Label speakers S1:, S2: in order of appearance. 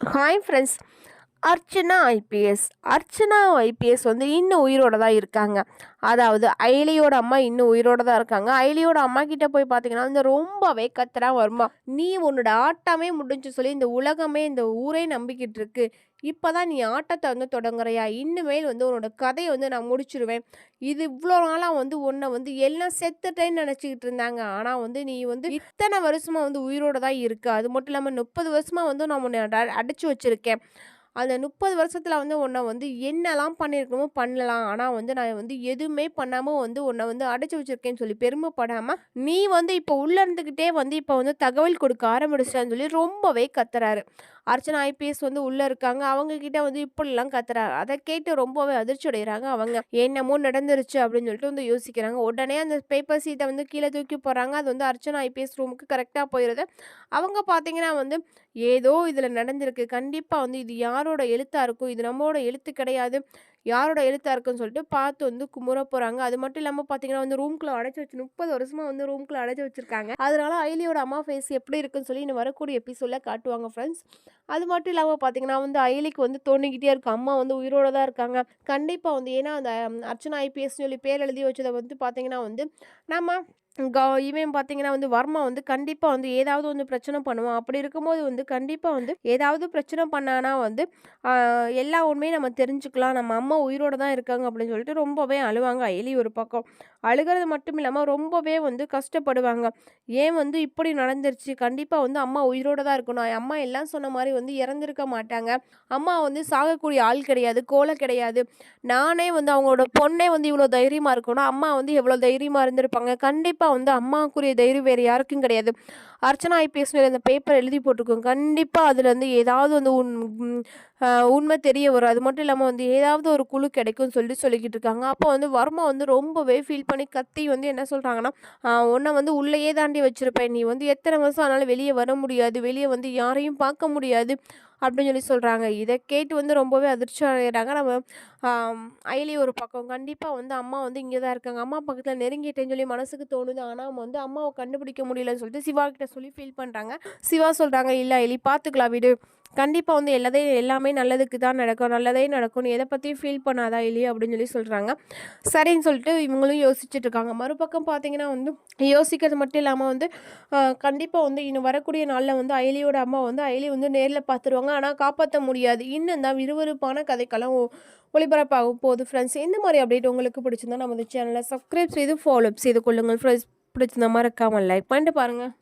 S1: Hi friends Archana IPS Archana IPS வந்து இன்னும் உயிரோட தான் இருக்காங்க. அதாவது ஐலியோட அம்மா இன்னும் உயிரோட தான் இருக்காங்க. ஐலியோட அம்மா கிட்ட போய் பார்த்தீங்கன்னா வந்து ரொம்பவே கத்துறா வருமா. நீ உன்னோட ஆட்டமே முடிஞ்சு சொல்லி இந்த உலகமே இந்த ஊரே நம்பிக்கிட்டு இருக்கு. இப்போ தான் நீ ஆட்டத்தை வந்து தொடங்குறியா? இன்னுமேல் வந்து உன்னோட கதையை வந்து நான் முடிச்சிருவேன். இது இவ்வளோ நாளாக வந்து உன்னை வந்து எல்லாம் செத்துட்டேன்னு நினச்சிக்கிட்டு இருந்தாங்க. ஆனால் வந்து நீ வந்து இத்தனை வருஷமாக வந்து உயிரோட தான் இருக்கு. அது மட்டும் இல்லாமல் முப்பது வருஷமாக வந்து நான் உன்னை அட- வச்சுருக்கேன். அந்த முப்பது வருஷத்தில் வந்து உன்னை வந்து என்னெல்லாம் பண்ணியிருக்கணுமோ பண்ணலாம். ஆனால் வந்து நான் வந்து எதுவுமே பண்ணாமல் வந்து உன்னை வந்து அடைச்சி வச்சிருக்கேன்னு சொல்லி பெருமைப்படாமல் நீ வந்து இப்போ உள்ளே இருந்துக்கிட்டே வந்து இப்போ வந்து தகவல் கொடுக்க ஆரம்பிச்சிட்டான்னு சொல்லி ரொம்பவே கத்துறாரு. அர்ச்சனா ஐபிஎஸ் வந்து உள்ளே இருக்காங்க. அவங்க கிட்ட வந்து இப்படிலாம் கத்துறாரு அதை கேட்டு ரொம்பவே அதிர்ச்சி அடைகிறாங்க அவங்க என்னமோ நடந்துருச்சு அப்படின்னு சொல்லிட்டு வந்து யோசிக்கிறாங்க. உடனே அந்த பேப்பர் சீட்டை வந்து கீழே தூக்கி போகிறாங்க அது வந்து அர்ச்சனா ஐபிஎஸ் ரூமுக்கு கரெக்டாக போயிடுது அவங்க பார்த்தீங்கன்னா வந்து ஏதோ இதில் நடந்திருக்கு. கண்டிப்பாக வந்து இது யாரோட எழுத்தாக இருக்கும்? இது நம்மளோட எழுத்து கிடையாது. யாரோட எழுத்தாக இருக்குன்னு சொல்லிட்டு பார்த்து வந்து குமுற போகிறாங்க அது மட்டும் இல்லாமல் பார்த்தீங்கன்னா வந்து ரூம்குள்ளே அடைச்சி வச்சு முப்பது வருஷமாக வந்து ரூம்குள்ளே அடைச்சி வச்சிருக்காங்க. அதனால ஐலியோட அம்மா ஃபேஸ் எப்படி இருக்குன்னு சொல்லி இன்னும் வரக்கூடிய எபிசோடில் காட்டுவாங்க ஃப்ரெண்ட்ஸ் அது மட்டும் இல்லாமல் பார்த்தீங்கன்னா வந்து ஐலிக்கு வந்து தோணிக்கிட்டே இருக்கு. அம்மா வந்து உயிரோட தான் இருக்காங்க. கண்டிப்பாக வந்து ஏன்னா அந்த அர்ச்சனா ஐபிஎஸ் சொல்லி பேர் எழுதி வச்சதை வந்து பார்த்தீங்கன்னா வந்து நம்ம க இவன் பார்த்தீங்கன்னா வந்து வர்மா வந்து கண்டிப்பாக வந்து ஏதாவது வந்து பிரச்சனை பண்ணுவான். அப்படி இருக்கும்போது வந்து கண்டிப்பாக வந்து ஏதாவது பிரச்சனை பண்ணானா வந்து எல்லா உண்மையும் நம்ம தெரிஞ்சுக்கலாம். நம்ம அம்மா உயிரோட தான் இருக்காங்க அப்படின்னு சொல்லிட்டு ரொம்பவே அழுவாங்க. எலி ஒரு பக்கம். அழுகிறது மட்டும் இல்லாமல் ரொம்பவே வந்து கஷ்டப்படுவாங்க. ஏன் வந்து இப்படி நடந்துருச்சு? கண்டிப்பாக வந்து அம்மா உயிரோட தான் இருக்கணும். அம்மா எல்லாம் சொன்ன மாதிரி வந்து இறந்துருக்க மாட்டாங்க. அம்மா வந்து சாகக்கூடிய ஆள் கிடையாது. கோலை கிடையாது. நானே வந்து அவங்களோட பொண்ணே வந்து இவ்வளோ தைரியமாக இருக்கணும். அம்மா வந்து எவ்வளோ தைரியமாக இருந்திருப்பாங்க. கண்டிப்பாக வந்து அம்மாவுக்குரிய தைரியம் வேறு யாருக்கும் கிடையாது. அர்ச்சனா ஐபிஎஸ்னு அந்த பேப்பர் எழுதி போட்டிருக்கோம். கண்டிப்பாக அதில் வந்து ஏதாவது வந்து உண் உண்மை தெரிய வரும். அது மட்டும் இல்லாமல் வந்து ஏதாவது ஒரு குழு கிடைக்கும்னு சொல்லிட்டு சொல்லிக்கிட்டு இருக்காங்க. அப்போ வந்து வர்மா வந்து ரொம்பவே ஃபீல் பண்ணி கத்தி வந்து என்ன சொல்கிறாங்கன்னா உன்னை வந்து உள்ளேயே தாண்டி வச்சிருப்பேன். நீ வந்து எத்தனை வருஷம் ஆனாலும் வெளியே வர முடியாது. வெளியே வந்து யாரையும் பார்க்க முடியாது. அப்படின்னு சொல்லி சொல்கிறாங்க இதை கேட்டு வந்து ரொம்பவே அதிர்ச்சி அடைகிறாங்க நம்ம அயலி ஐலி ஒரு பக்கம். கண்டிப்பாக வந்து அம்மா வந்து இங்கே தான் இருக்காங்க. அம்மா பக்கத்தில் நெருங்கிட்டேன்னு சொல்லி மனசுக்கு தோணுது. ஆனால் வந்து அம்மாவை கண்டுபிடிக்க முடியலன்னு சொல்லிட்டு சிவா கிட்ட சொல்லி ஃபீல் பண்ணுறாங்க சிவா சொல்கிறாங்க இல்லை அயலி பார்த்துக்கலாம் வீடு. கண்டிப்பாக வந்து எல்லாதே எல்லாமே நல்லதுக்கு தான் நடக்கும். நல்லதே நடக்கும் நீ எதை பற்றியும் ஃபீல் பண்ணாதா இல்லையோ அப்படின்னு சொல்லி சொல்கிறாங்க சரின்னு சொல்லிட்டு இவங்களும் யோசிச்சுட்டு இருக்காங்க. மறுபக்கம் பார்த்தீங்கன்னா வந்து யோசிக்கிறது மட்டும் இல்லாமல் வந்து கண்டிப்பாக வந்து இன்னும் வரக்கூடிய நாளில் வந்து அயலியோட அம்மா வந்து அயலி வந்து நேரில் பார்த்துருவாங்க ஆனால் காப்பாற்ற முடியாது. இன்னும் தான் விறுவிறுப்பான கதைக்கெல்லாம் ஒ- ஒளிபரப்பாக போகுது ஃப்ரெண்ட்ஸ் இந்த மாதிரி அப்டேட் உங்களுக்கு பிடிச்சிருந்தா நமது சேனலை சப்ஸ்கிரைப் செய்து ஃபாலோ செய்து கொள்ளுங்கள் ஃப்ரெண்ட்ஸ் பிடிச்சிருந்த மறக்காமல் லைக் பண்ணிட்டு பாருங்கள்